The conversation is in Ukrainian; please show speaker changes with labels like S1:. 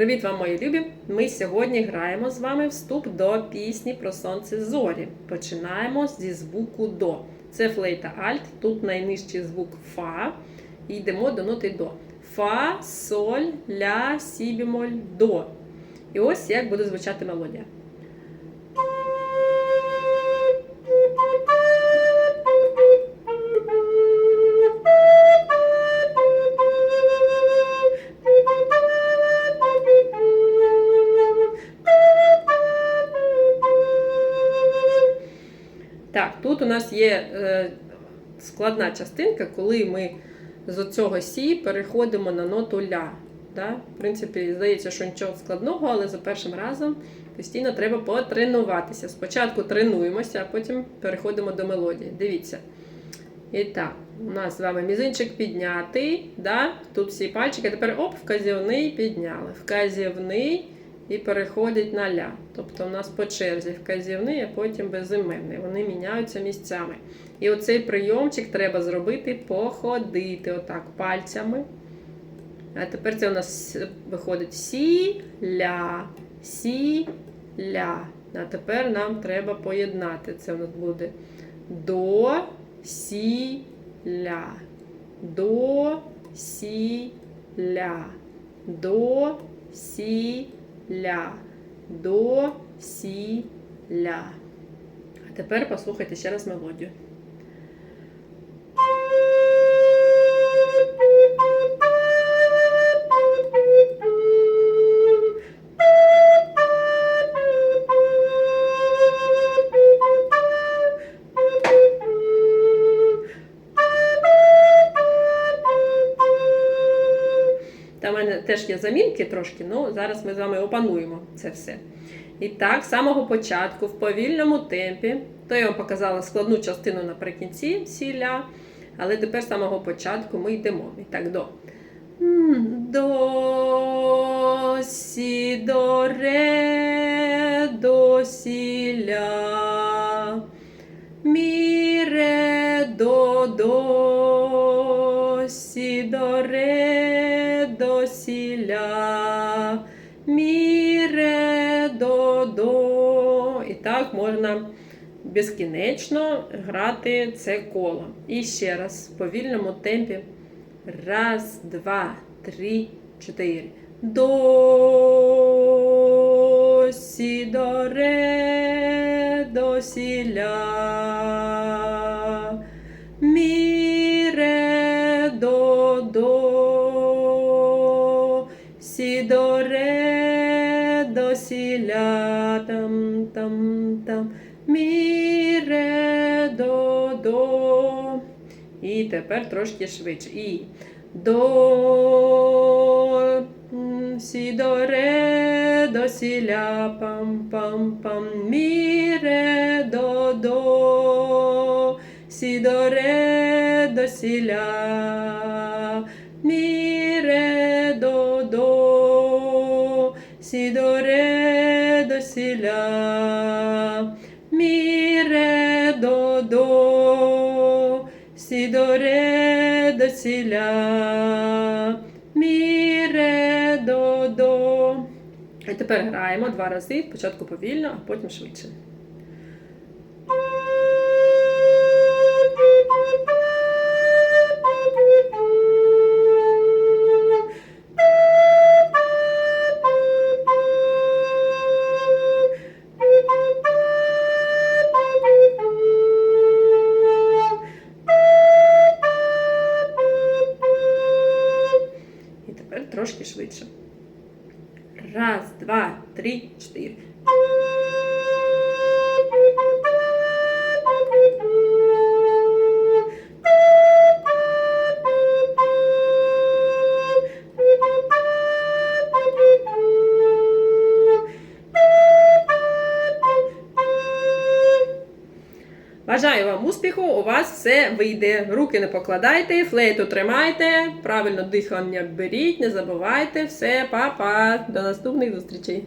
S1: Привіт вам, мої любі! Ми сьогодні граємо з вами вступ до пісні про сонце зорі. Починаємо зі звуку до. Це флейта альт, тут найнижчий звук фа. І йдемо до ноти до. Фа, соль, ля, сі до. І ось як буде звучати мелодія. Так, тут у нас є е, складна частинка, коли ми з цього сі переходимо на ноту ля. Да? В принципі, здається, що нічого складного, але за першим разом постійно треба потренуватися. Спочатку тренуємося, а потім переходимо до мелодії. Дивіться. І так, у нас з вами мізинчик піднятий. Да? Тут всі пальчики. Тепер оп, вказівний підняли. Вказівний і переходить на ля. Тобто у нас по черзі вказівний, а потім безіменний. Вони міняються місцями. І оцей прийомчик треба зробити походити отак пальцями. А тепер це у нас виходить сі, ля, сі, ля. А тепер нам треба поєднати. Це у нас буде до, сі, ля. До, сі, ля. До, сі, ля. До, сі, ля. А тепер послухайте ще раз мелодію. Там в мене теж є замінки трошки, ну зараз ми з вами опануємо це все. І так, з самого початку, в повільному темпі, то я вам показала складну частину наприкінці сіля, але тепер з самого початку ми йдемо. І так, до. До, сі, до, ре, до, сі. Мі, ре, до, до, сі, до, ре, до, сі, ля. Мі, ре, до, до. І так можна безкінечно грати це коло. І ще раз в повільному темпі. Раз, два, три, чотири. До, сі, до, ре, до, сі, ля. Мі, Сі, до, ре, до, сі. Там, там, там. Мі, ре, до, до. І тепер трошки швидше. І до сі до ре до сі пам пам пам мі ре до до сі до ре до сі мі до сі до ре до до до. І тепер граємо два рази, спочатку повільно, а потім швидше. Трошки швидше. Раз, два, три, чотири. Бажаю вам успіху, у вас все вийде. Руки не покладайте, флейту тримайте, правильно дихання беріть, не забувайте. Все, па-па, до наступних зустрічей.